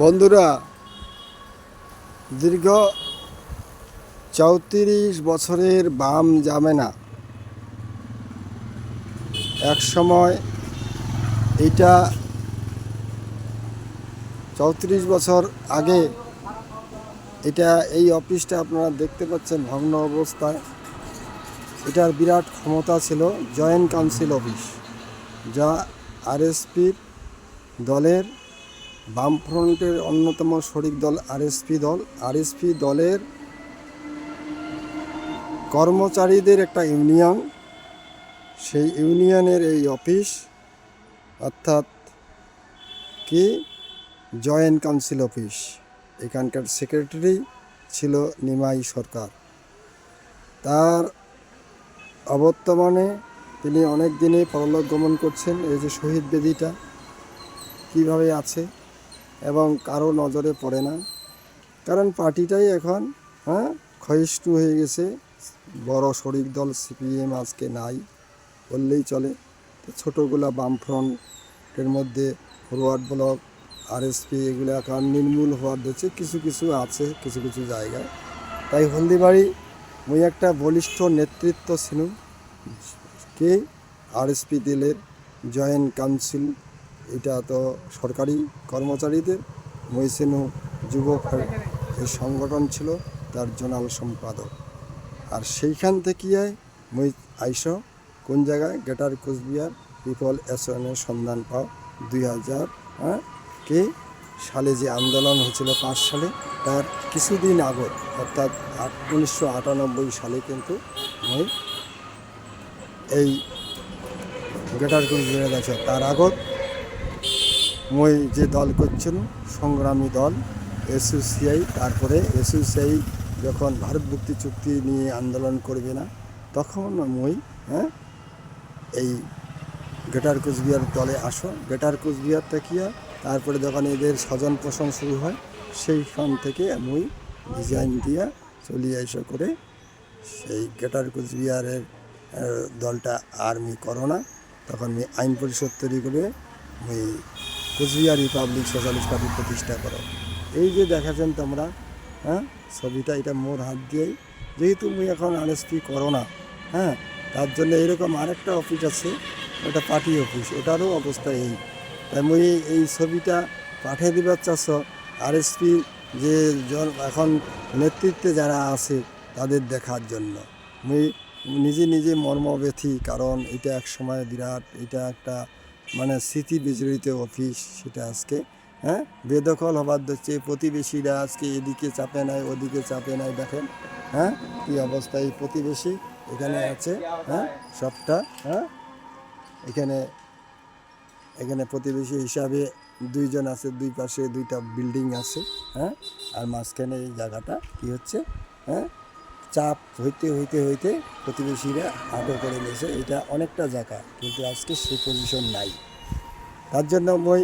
বন্ধুরা, দীর্ঘ চৌত্রিশ বছরের বাম যাবে না এক সময় এটা চৌত্রিশ বছর আগে এটা এই অফিসটা আপনারা দেখতে পাচ্ছেন ভগ্ন অবস্থায়। এটার বিরাট ক্ষমতা ছিল জয়েন্ট কাউন্সিল অফিস, যা আরএসপির দলের বামফ্রন্টের অন্যতম শরিক দল আরএসপি দল। আরএসপি দলের কর্মচারীদের একটা ইউনিয়ন। সেই ইউনিয়নের এই অফিস, অর্থাৎ কি? Joint council office. এখানকার সেক্রেটারি ছিল নিমাই সরকার। তার অবর্তমানে তিনি অনেক দিনে পরলোক গমন করছেন, এই যে শহীদ বেদিটা। কীভাবে আছে? এবং কারও নজরে পড়ে না। কারণ পার্টিটাই এখন হ্যাঁ ক্ষয়িষ্ণু হয়ে গেছে। বড় শরিক দল সিপিএম আজকে নাই বললেই চলে। ছোটোগুলা বামফ্রন্টের মধ্যে ফরওয়ার্ড ব্লক, আরএসপি এগুলো এখন নির্মূল হওয়ার দিচ্ছে কিছু কিছু আছে, কিছু কিছু জায়গায়। তাই হলদিবাড়ি মুই একটা বলিষ্ঠ নেতৃত্ব ছিল কে? আরএসপি দিলের জয়েন্ট কাউন্সিল। এটা তো সরকারি কর্মচারীদের মৈসেনু যুব এই সংগঠন ছিল, তার জোনাল সম্পাদক। আর সেইখান থেকে মই আইস, কোন জায়গায়? গেটার কোচবিহার পিপল অ্যাসোসিয়েশনের সন্ধান পাও। দুই হাজার হ্যাঁ? কে? সালে যে আন্দোলন হয়েছিল পাঁচ সালে, তার কিছুদিন আগত, অর্থাৎ উনিশশো সালে কিন্তু মই এই গেটার কোচবিহার আছে তার আগত মই যে দল করছেন, সংগ্রামী দল, এসইউসিআই, তারপরে এসইউসিআই যখন ভারত মুক্তি চুক্তি নিয়ে আন্দোলন করবে না, তখন মই হ্যাঁ এই গেটার কোচবিহার দলে আসো। গেটার কোচবিহার থেকে তারপরে যখন এদের স্বজন পোষণ শুরু হয়, সেইখান থেকে মই ডিজাইন দিয়া চলিয়ে এসে করে সেই গেটার কোচবিহারের দলটা আর্মি করো না। তখন আমি আইন পরিষদ তৈরি করে ওই কোচবিহার রিপাবলিক সোশ্যালিস্ট পার্টি প্রতিষ্ঠা করো। এই যে দেখাচ্ছেন তোমরা হ্যাঁ ছবিটা, এটা মোর হাত দিয়েই। যেহেতু মুই এখন আরএসপি করো না হ্যাঁ তার জন্য এরকম আরেকটা অফিস আছে, ওটা পার্টি অফিস, ওটারও অবস্থা এই। তাই মুই এই ছবিটা পাঠিয়ে দিবার চাষ আরএসপি যে এখন নেতৃত্বে যারা আছে, তাদের দেখার জন্য। মুই নিজে নিজে মর্মব্যথী, কারণ এটা এক সময় বিরাট, এটা একটা মানে স্মৃতি বিজড়িত অফিস সেটা আজকে হ্যাঁ? বেদখল হবার হচ্ছে প্রতিবেশীরা আজকে এদিকে চাপে নাই, ওদিকে চাপে নাই, দেখেন হ্যাঁ? কী অবস্থা এই প্রতিবেশী এখানে আছে হ্যাঁ? সবটা হ্যাঁ? এখানে এখানে প্রতিবেশী হিসাবে দুইজন আছে, দুই পাশে দুইটা বিল্ডিং আছে হ্যাঁ? আর মাঝখানে এই জায়গাটা কি হচ্ছে হ্যাঁ? চাপ হইতে হইতে হইতে প্রতিবেশীরা আটক করে নিয়েছে। এটা অনেকটা জায়গা, কিন্তু আজকে সেই পজিশন নাই। তার জন্য মই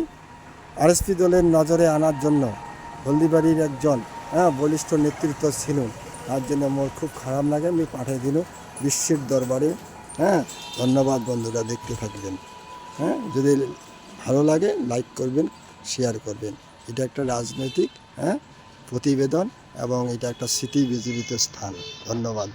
আরএসপি দলের নজরে আনার জন্য হলদিবাড়ির একজন হ্যাঁ বলিষ্ঠ নেতৃত্ব ছিল তার জন্য মোর খুব খারাপ লাগে, আমি পাঠিয়ে দিল বিশ্বের দরবারে। হ্যাঁ ধন্যবাদ বন্ধুরা, দেখতে থাকবেন। হ্যাঁ যদি ভালো লাগে লাইক করবেন শেয়ার করবেন। এটা একটা রাজনৈতিক হ্যাঁ প্রতিবেদন এবং এটা একটা স্মৃতি বিজড়িত স্থান। ধন্যবাদ।